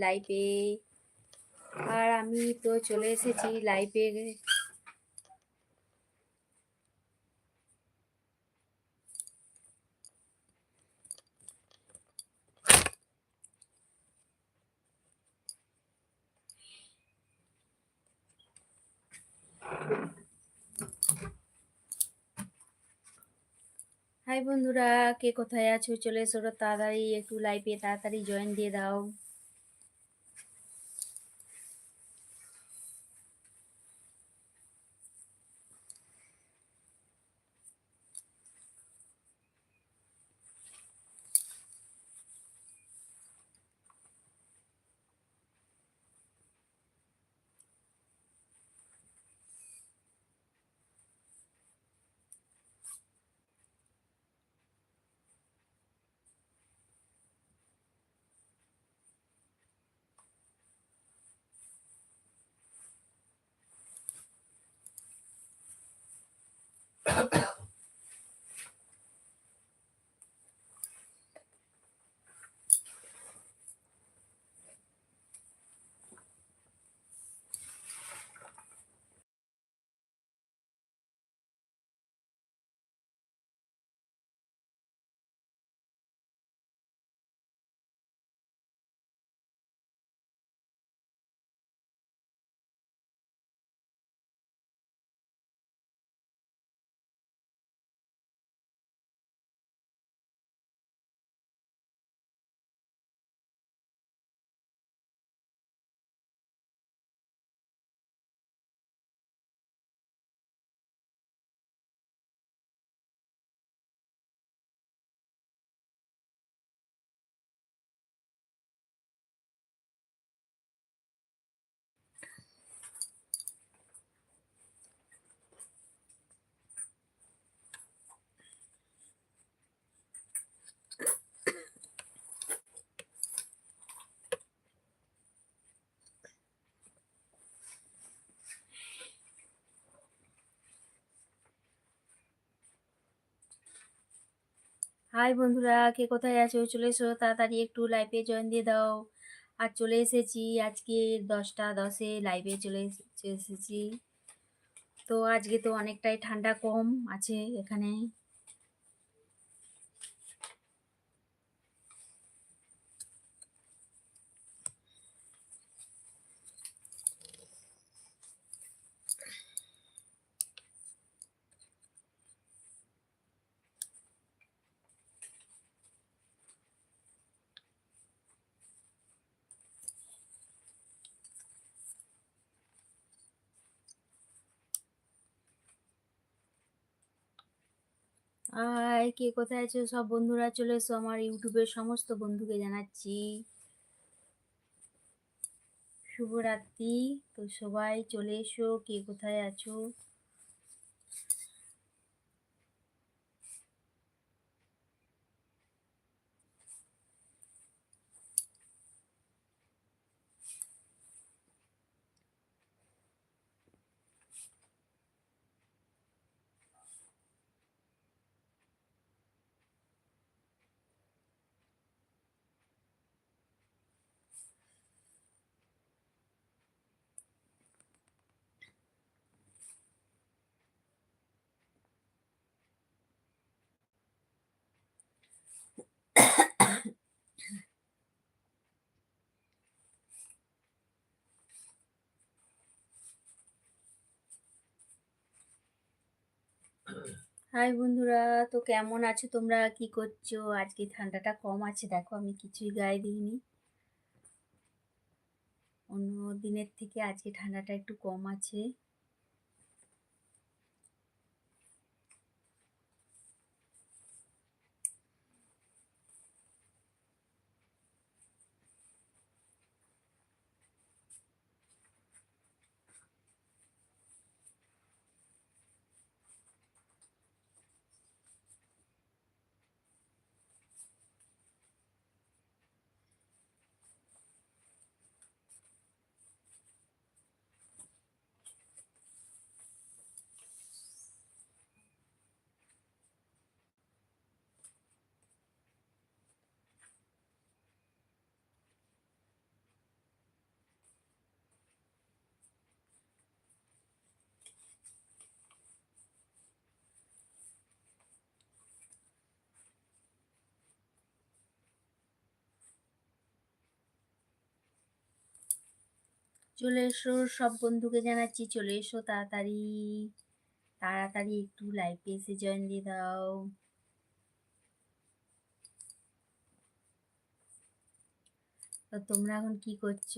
লাইভে আর আমি তো চলে এসেছি লাইভে হাই বন্ধুরা, কে কোথায় আছো? চলে এসো তাড়াতাড়ি একটু লাইভে তাড়াতাড়ি জয়েন দিয়ে দাও। হাই বন্ধুরা, কে কোথায় আছো? চলে এসো, তাড়াতাড়ি একটু লাইভে জয়েন দিয়ে দাও। আর চলে এসেছি, আজকে দশটা দশে লাইভে চলে এসেছি। তো আজকে তো অনেকটাই ঠান্ডা কম আছে এখানে। আয় কে কোথায় আছো? সব বন্ধুরা চলে এসো আমার ইউটিউবের সমস্ত বন্ধুকে জানাচ্ছি। শুভরাত্রি। তো সবাই চলে এসো, কে কোথায় আছো? হাই বন্ধুরা, তো কেমন আছো তোমরা? কি করছ? আজকে ঠান্ডাটা কম আছে, দেখো আমি কিছুই গায়ে দিইনি। অন্য দিনের থেকে আজকে ঠান্ডাটা একটু কম আছে। চলে এসো, সব বন্ধুকে জানাচ্ছি, চলে এসো তাড়াতাড়ি। তাড়াতাড়ি একটু লাইভ এসে জয়েন দিয়ে দাও। তো তোমরা এখন কি করছ?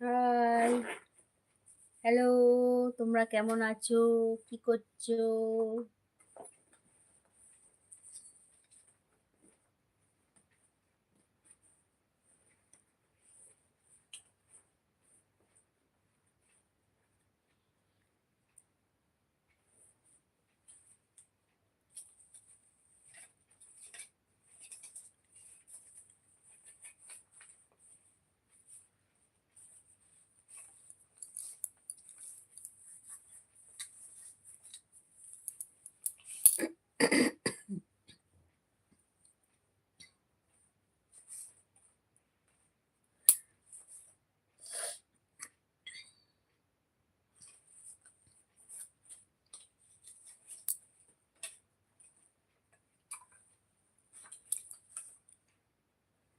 হাই হ্যালো তোমরা কেমন আছো? কি করছ?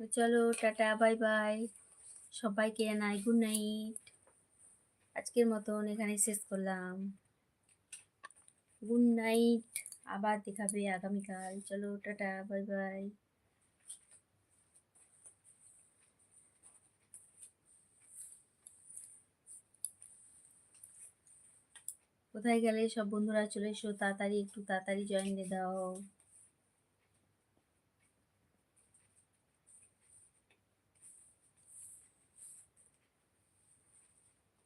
তো চলো, টাটা, বাই বাই। সবাইকে জানাই গুড নাইট আজকের মতন এখানে শেষ করলাম। গুড নাইট আবার দেখাবে আগামীকাল। চলো, টাটা, বাই বাই। কোথায় গেলে সব বন্ধুরা চলে এসো, তাড়াতাড়ি, একটু তাড়াতাড়ি জয়েন দিয়ে দাও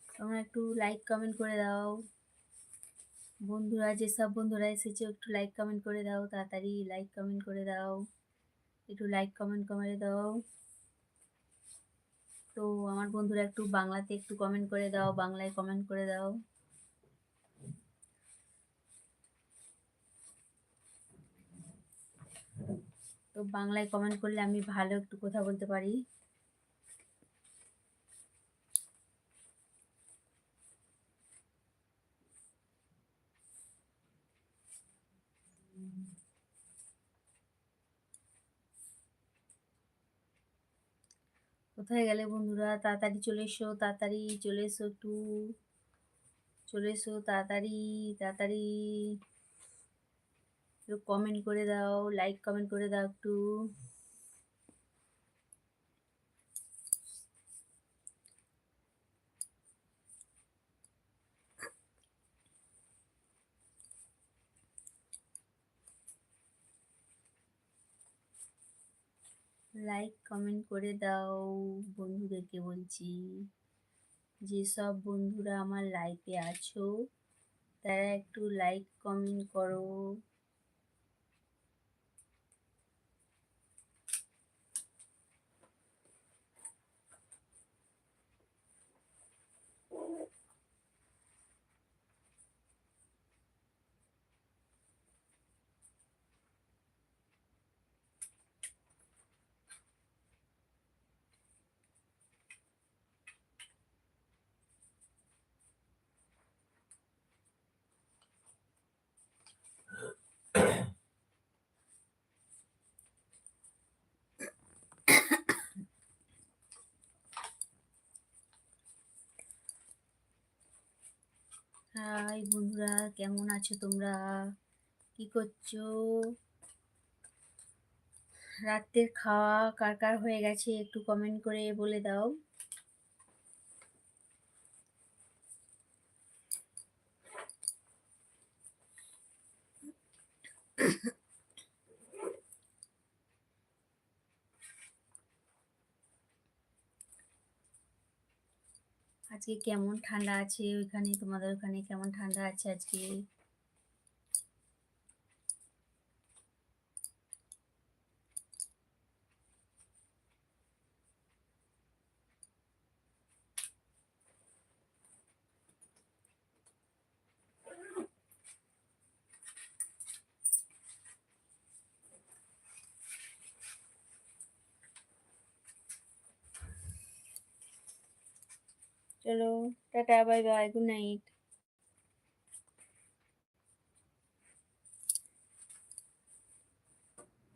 তোমরা একটু লাইক কমেন্ট করে দাও। বন্ধুরা, যেসব বন্ধুরা এসেছে, একটু লাইক কমেন্ট করে দাও, তাড়াতাড়ি লাইক কমেন্ট করে দাও। একটু লাইক কমেন্ট করে দাও। তো আমার বন্ধুরা, একটু বাংলাতে একটু কমেন্ট করে দাও, বাংলায় কমেন্ট করে দাও। তো বাংলায় কমেন্ট করলে আমি ভালো একটু কথা বলতে পারি। কোথায় গেলে বন্ধুরা? তাড়াতাড়ি চলে এসো, তাড়াতাড়ি চলে এসো একটু। চলে এসো তাড়াতাড়ি তাড়াতাড়ি। কমেন্ট করে দাও লাইক কমেন্ট করে দাও একটু। লাইক কমেন্ট করে দাও বন্ধুদেরকে বলছি। যেসব বন্ধুরা আমার লাইফে আছো, তারা একটু লাইক কমেন্ট করো। হাই বন্ধুরা, কেমন আছো তোমরা? কি করছ? রাত্রের খাওয়া কার কার হয়ে গেছে একটু কমেন্ট করে বলে দাও। আজকে কেমন ঠান্ডা আছে? ওইখানে তোমাদের ওখানে কেমন ঠান্ডা আছে আজকে? চলো tata bye bye good night